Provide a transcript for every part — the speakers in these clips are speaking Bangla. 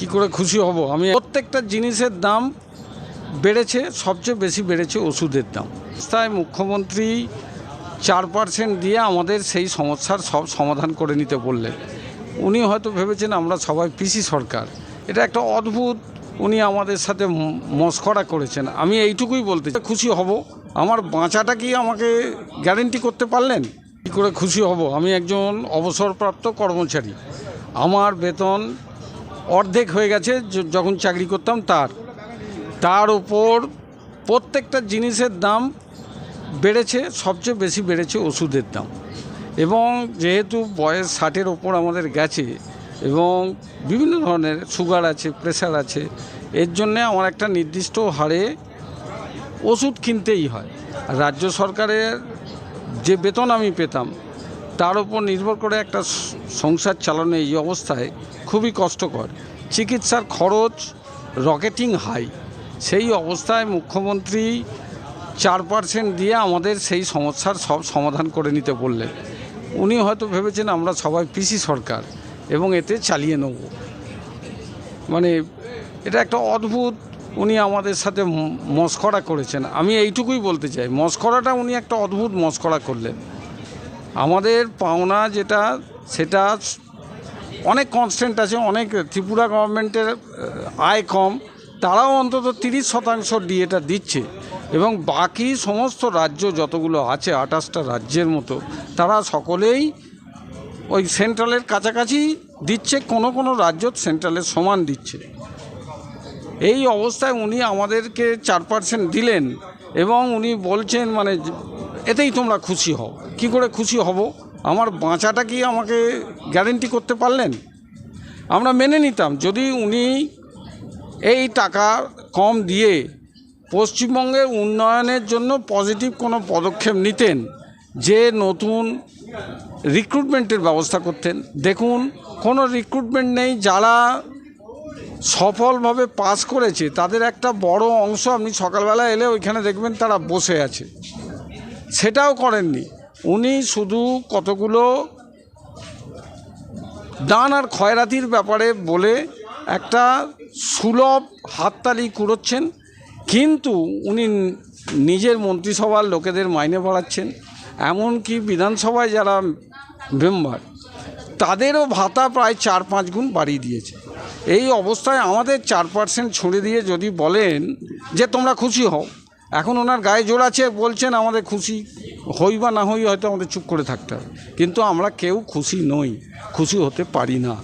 কি করে খুশি হব? আমি প্রত্যেকটা জিনিসের দাম বেড়েছে, সবচেয়ে বেশি বেড়েছে ওষুধের দাম। তাই মুখ্যমন্ত্রী চার পার্সেন্ট দিয়ে আমাদের সেই সমস্যার সব সমাধান করে নিতে বললেন। উনি হয়তো ভেবেছেন আমরা সবাই পিসি সরকার। এটা একটা অদ্ভুত উনি আমাদের সাথে মস্করা করেছেন। আমি এইটুকুই বলতে খুশি হব। আমার বাঁচাটা কি আমাকে গ্যারেন্টি করতে পারলেন? কী করে খুশি হব? আমি একজন অবসরপ্রাপ্ত কর্মচারী। আমার বেতন অর্ধেক হয়ে গেছে যখন চাকরি করতাম তার। তার উপর প্রত্যেকটা জিনিসের দাম বেড়েছে, সবচেয়ে বেশি বেড়েছে ওষুধের দাম। এবং যেহেতু বয়স ষাটের ওপর আমাদের গেছে এবং বিভিন্ন ধরনের সুগার আছে প্রেশার আছে, এর জন্যে আমার একটা নির্দিষ্ট হারে ওষুধ কিনতেই হয়। রাজ্য সরকারের যে বেতন আমি পেতাম, তার উপর নির্ভর করে একটা সংসার চালানো এই অবস্থায় খুবই কষ্টকর। চিকিৎসার খরচ রকেটিং হাই। সেই অবস্থায় মুখ্যমন্ত্রী চার পার্সেন্ট দিয়ে আমাদের সেই সমস্যার সব সমাধান করে নিতে বললেন। উনি হয়তো ভেবেছেন আমরা সবাই পিসি সরকার এবং এতে চালিয়ে নেব। মানে এটা একটা অদ্ভুত উনি আমাদের সাথে মস্করা করেছেন। আমি এইটুকুই বলতে চাই, মস্করাটা উনি একটা অদ্ভুত মস্করা করলেন। আমাদের পাওনা যেটা, সেটা অনেক কনস্ট্যান্ট আছে, অনেক ত্রিপুরা গভর্নমেন্টের আয় কম, তারাও অন্তত তিরিশ শতাংশ ডিএটা দিচ্ছে। এবং বাকি সমস্ত রাজ্য যতগুলো আছে, আঠাশটা রাজ্যের মতো, তারা সকলেই ওই সেন্ট্রালের কাছাকাছি দিচ্ছে, কোনো কোনো রাজ্য সেন্ট্রালের সমান দিচ্ছে। এই অবস্থায় উনি আমাদেরকে চার পার্সেন্ট দিলেন এবং উনি বলছেন মানে এতেই তোমরা খুশি হও। কি করে খুশি হব? আমার বাঁচাটা কি আমাকে গ্যারেন্টি করতে পারলেন? আমরা মেনে নিতাম, যদি উনি এই টাকা কম দিয়ে পশ্চিমবঙ্গের উন্নয়নের জন্য পজিটিভ কোনো পদক্ষেপ নিতেন, যে নতুন রিক্রুটমেন্টের ব্যবস্থা করতেন। দেখুন, কোনো রিক্রুটমেন্ট নেই, যারা সফলভাবে পাস করেছে, তাদের একটা বড় অংশ আপনি সকালবেলা এলে ওইখানে দেখবেন তারা বসে আছে। সেটাও করেননি। উনি শুধু কতগুলো দান আর খয়রাতির ব্যাপারে বলে একটা সুলভ হাততালি কুড়োচ্ছেন, কিন্তু উনি নিজের মন্ত্রিসভার লোকেদের মাইনে বাড়াচ্ছেন। এমনকি বিধানসভায় যারা মেম্বার, তাদেরও ভাতা প্রায় চার পাঁচ গুণ বাড়িয়ে দিয়েছে। এই অবস্থায় আমাদের চার পার্সেন্ট ছুঁড়ে দিয়ে যদি বলেন যে তোমরা খুশি হও, এখন ওনার গায়ে জোর আছে, বলছেন আমাদের খুশি। হই বা না হই হয়তো আমাদের চুপ করে থাকতে হবে। কিন্তু আমরা কেউ খুশি নই, খুশি হতে পারি না।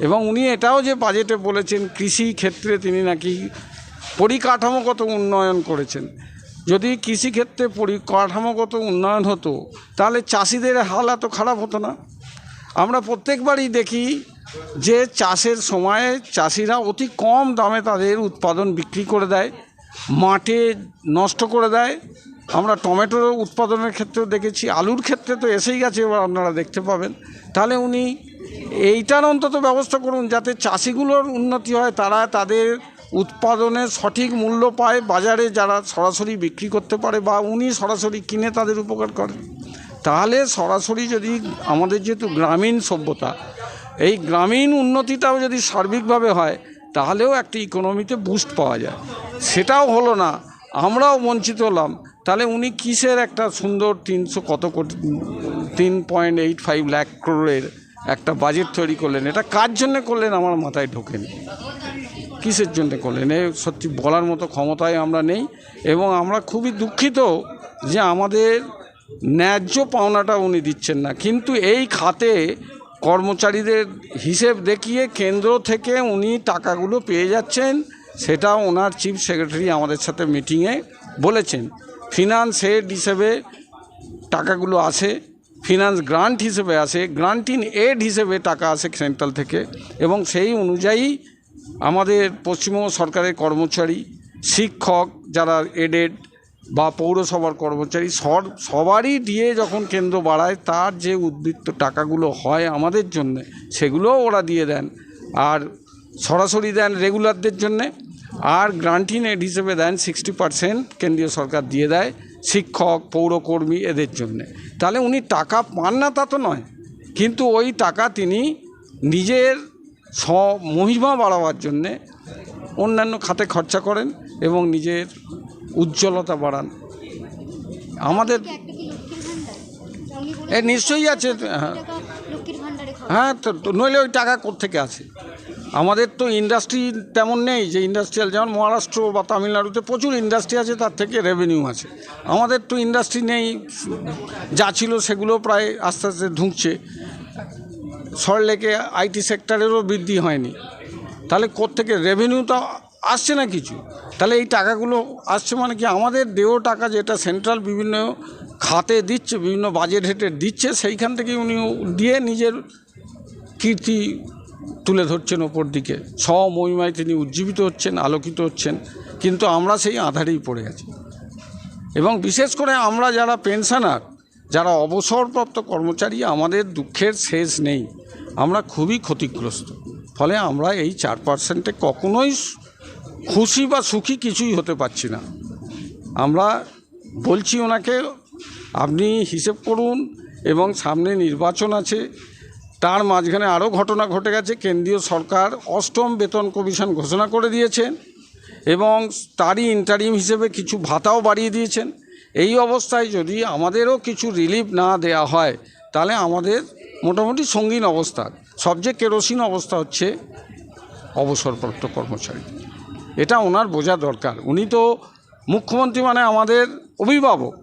এবং উনি এটাও যে বাজেটে বলেছেন, কৃষি ক্ষেত্রে তিনি নাকি পরিকাঠামোগত উন্নয়ন করেছেন। যদি কৃষিক্ষেত্রে পরিকাঠামোগত উন্নয়ন হতো, তাহলে চাষিদের হাল এত খারাপ হতো না। আমরা প্রত্যেকবারই দেখি যে চাষের সময়ে চাষিরা অতি কম দামে তাদের উৎপাদন বিক্রি করে দেয়, মাঠে নষ্ট করে দেয় আমরা টমেটোর উৎপাদনের ক্ষেত্রেও দেখেছি, আলুর ক্ষেত্রে তো এসেই গেছে এবার আপনারা দেখতে পাবেন। তাহলে উনি এইটার অন্তত ব্যবস্থা করুন যাতে চাষিগুলোর উন্নতি হয়, তারা তাদের উৎপাদনের সঠিক মূল্য পায়, বাজারে যারা সরাসরি বিক্রি করতে পারে বা উনি সরাসরি কিনে তাদের উপকার করেন। তাহলে সরাসরি যদি আমাদের যেহেতু গ্রামীণ সভ্যতা, এই গ্রামীণ উন্নতিটাও যদি সার্বিকভাবে হয়, তাহলেও একটি ইকোনমিতে বুস্ট পাওয়া যায়। সেটাও হলো না, আমরাও বঞ্চিত হলাম। তাহলে উনি কিসের একটা সুন্দর তিনশো কত কোটি, তিন পয়েন্ট এইট ফাইভ ল্যাক ক্রোড়ের একটা বাজেট তৈরি করলেন? এটা কার জন্য করলেন? আমার মাথায় ঢোকেনি। কিসের জন্য করলেন? এ সত্যি বলার মতো ক্ষমতায় আমরা নেই এবং আমরা খুবই দুঃখিত যে আমাদের ন্যায্য পাওনাটা উনি দিচ্ছেন না। কিন্তু এই খাতে কর্মচারীদের হিসেব দেখিয়ে কেন্দ্র থেকে উনি টাকাগুলো পেয়ে যাচ্ছেন সেটা ওনার চিফ সেক্রেটারি আমাদের সাথে মিটিংয়ে বলেছেন। ফিনান্স হেড হিসেবে টাকাগুলো আসে ফিনান্স গ্রান্ট হিসেবে আসে গ্রান্টিন এড হিসেবে টাকা আসে সেন্ট্রাল থেকে এবং সেই অনুযায়ী আমাদের পশ্চিমবঙ্গ সরকারের কর্মচারী, শিক্ষক যারা এডেড বা পৌরসভার কর্মচারী, সর, সবারই দিয়ে যখন কেন্দ্র বাড়ায়, তার যে উদ্বৃত্ত টাকাগুলো হয় আমাদের জন্য, সেগুলোও ওরা দিয়ে দেন। আর সরাসরি দেন রেগুলারদের জন্যে। আর গ্রান্টিন এড হিসেবে দেন সিক্সটি পার্সেন্ট কেন্দ্রীয় সরকার দিয়ে দেয় শিক্ষক পৌরকর্মী এদের জন্যে। তাহলে উনি টাকা পান না তা তো নয়। কিন্তু ওই টাকা তিনি নিজের স স্বমহিমা বাড়াবার জন্যে অন্যান্য খাতে খরচা করেন এবং নিজের উজ্জ্বলতা বাড়ান। আমাদের এ নিশ্চয়ই আছে হ্যাঁ। হ্যাঁ তো নইলে ওই টাকা কোত্থেকে আসে আমাদের তো ইন্ডাস্ট্রি তেমন নেই যে ইন্ডাস্ট্রিয়াল যেমন মহারাষ্ট্র বা তামিলনাড়ুতে প্রচুর ইন্ডাস্ট্রি আছে, তার থেকে রেভিনিউ আছে। আমাদের তো ইন্ডাস্ট্রি নেই, যা ছিল সেগুলো প্রায় আস্তে আস্তে ঢুকছে। সল্টলেকে আইটি সেক্টরেরও বৃদ্ধি হয়নি। তাহলে কোত্থেকে? রেভিনিউটা আসছে না কিছু। তাহলে এই টাকাগুলো আসছে মানে কি? আমাদের দেহ টাকা যেটা সেন্ট্রাল বিভিন্ন খাতে দিচ্ছে, বিভিন্ন বাজেট হেটে দিচ্ছে, সেইখান থেকে উনি দিয়ে নিজের কীর্তি তুলে ধরছেন ওপর দিকে। স্বমহিমায় তিনি উজ্জীবিত হচ্ছেন, আলোকিত হচ্ছেন, কিন্তু আমরা সেই আধারেই পড়ে আছি। এবং বিশেষ করে আমরা যারা পেনশনার, যারা অবসরপ্রাপ্ত কর্মচারী, আমাদের দুঃখের শেষ নেই। আমরা খুবই ক্ষতিগ্রস্ত। ফলে আমরা এই চার পার্সেন্টে কখনোই খুশি বা সুখী কিছুই হতে পারছি না। আমরা বলছি ওনাকে, আপনি হিসেব করুন এবং সামনে নির্বাচন আছে তার মাঝখানে আরও ঘটনা ঘটে গেছে। কেন্দ্রীয় সরকার অষ্টম বেতন কমিশন ঘোষণা করে দিয়েছেন এবং তারই ইন্টারিম হিসেবে কিছু ভাতাও বাড়িয়ে দিয়েছেন। এই অবস্থায় যদি আমাদেরও কিছু রিলিফ না দেয়া হয়, তাহলে আমাদের মোটামুটি সঙ্গীন অবস্থা। সবচেয়ে কেরোসিন অবস্থা হচ্ছে অবসরপ্রাপ্ত কর্মচারী। এটা ওনার বোঝা দরকার। উনি তো মুখ্যমন্ত্রী মানে আমাদের অভিভাবক।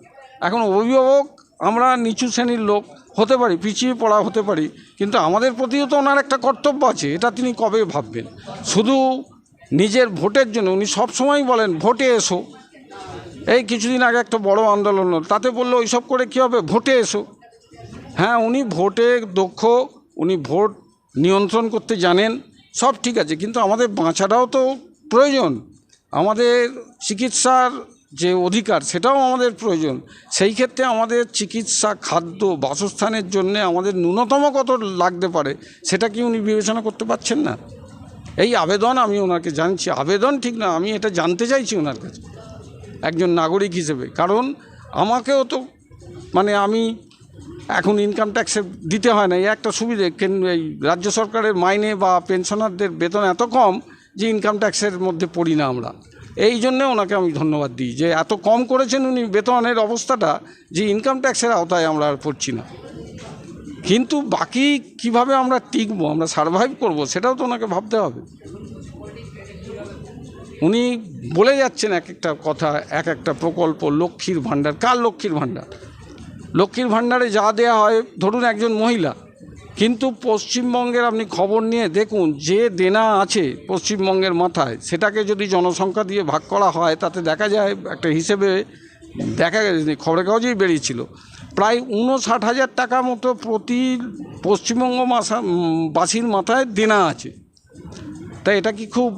এখন অভিভাবক আমরা নিচু শ্রেণির লোক। হতে পারি, পিছিয়ে পড়া হতে পারি, কিন্তু আমাদের প্রতিও তো ওনার একটা কর্তব্য আছে, এটা তিনি কবে ভাববেন? শুধু নিজের ভোটের জন্য, উনি সবসময় বলেন, ভোটে এসো। এই কিছুদিন আগে একটা বড় আন্দোলন তাতে বলল, ওইসব করে কী হবে? ভোটে এসো। হ্যাঁ উনি ভোটে দক্ষ, উনি ভোট নিয়ন্ত্রণ করতে জানেন, সব ঠিক আছে, কিন্তু আমাদের বাঁচাটাও তো প্রয়োজন। আমাদের চিকিৎসার যে অধিকার, সেটাও আমাদের প্রয়োজন। সেই ক্ষেত্রে আমাদের চিকিৎসা, খাদ্য, বাসস্থানের জন্য আমাদের ন্যূনতম কত লাগতে পারে সেটা কি উনি বিবেচনা করতে পারছেন না। এই আবেদন আমি ওনাকে জানছি। আবেদন ঠিক না, আমি এটা জানতে চাইছি ওনার কাছে, একজন নাগরিক হিসেবে। কারণ আমাকেও তো মানে আমি এখন ইনকাম ট্যাক্সে দিতে হয় না। এই একটা সুবিধে এই রাজ্য সরকারের মাইনে বা পেনশনারদের বেতন এত কম যে ইনকাম ট্যাক্সের মধ্যে পড়ি না আমরা। এই জন্যে ওনাকে আমি ধন্যবাদ দিই যে এত কম করেছেন উনি বেতনের অবস্থাটা যে ইনকাম ট্যাক্সের আওতায় আমরা আর পড়ছি না। কিন্তু বাকি কীভাবে আমরা টিকবো, আমরা সার্ভাইভ করব সেটাও তো ওনাকে ভাবতে হবে। উনি বলে যাচ্ছেন এক একটা কথা এক একটা প্রকল্প, লক্ষ্মীর ভাণ্ডার। কার লক্ষ্মীর ভাণ্ডার? লক্ষ্মীর ভাণ্ডারে যা দেয়া হয়, ধরুন একজন মহিলা কিন্তু পশ্চিমবঙ্গের আপনি খবর নিয়ে দেখুন, যে দেনা আছে পশ্চিমবঙ্গের মাথায়, সেটাকে যদি জনসংখ্যা দিয়ে ভাগ করা হয়, তাতে দেখা যায় একটা হিসেবে দেখা গেছে খবরের কাগজেই বেরিয়েছিল। প্রায় উনষাট হাজার টাকা মতো প্রতি পশ্চিমবঙ্গ বাসীর মাথায় দেনা আছে। তা এটা কি খুব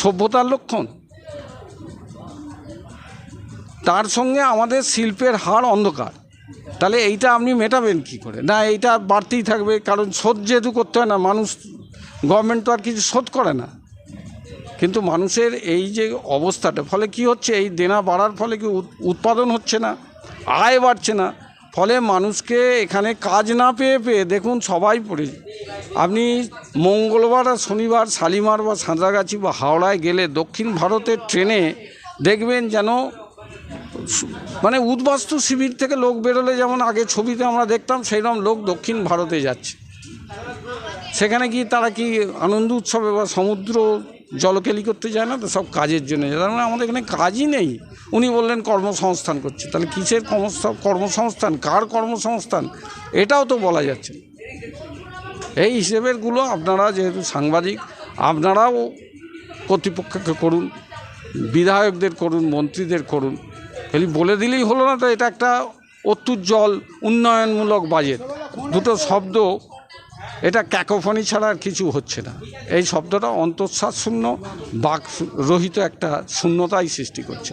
সভ্যতার লক্ষণ? তার সঙ্গে আমাদের শিল্পের হার অন্ধকার। তাহলে এইটা আপনি মেটাবেন কি করে? না, এইটা বাড়তেই থাকবে, কারণ শোধ যেহেতু করতে হয় না, মানুষ গভর্নমেন্ট তো আর কিছু শোধ করে না। কিন্তু মানুষের এই যে অবস্থাটা, ফলে কি হচ্ছে, এই দেনা বাড়ার ফলে কি উৎ- উৎপাদন হচ্ছে না, আয় বাড়ছে না, ফলে মানুষকে এখানে কাজ না পেয়ে পেয়ে দেখুন সবাই পড়ে। আপনি মঙ্গলবার আর শনিবার শালিমার বা সাঁতরাগাছি বা হাওড়ায় গেলে দক্ষিণ ভারতের ট্রেনে দেখবেন যেন মানে উদ্বাস্তু শিবির থেকে লোক বেরোলে যেমন আগে ছবিতে আমরা দেখতাম, সেইরকম লোক দক্ষিণ ভারতে যাচ্ছে। সেখানে কি তারা কি আনন্দ উৎসবে বা সমুদ্র জলকেলি করতে যায় না? তো সব কাজের জন্য যায়। তার মানে আমাদের এখানে কাজই নেই। উনি বললেন কর্মসংস্থান করছে। তাহলে কিসের কর্মসংস্থান? কার কর্মসংস্থান? এটাও তো বলা যাচ্ছে। এই হিসেবেরগুলো আপনারা যেহেতু সাংবাদিক, আপনারাও কর্তৃপক্ষকে করুন, বিধায়কদের করুন, মন্ত্রীদের করুন। খালি বলে দিলেই হলো না, তো এটা একটা অত্যুজ্জ্বল উন্নয়নমূলক বাজেট। দুটো শব্দ, এটা ক্যাকোফনি ছাড়া আর কিছু হচ্ছে না। এই শব্দটা অন্তঃসার শূন্য, বাক রহিত একটা শূন্যতাই সৃষ্টি করছে।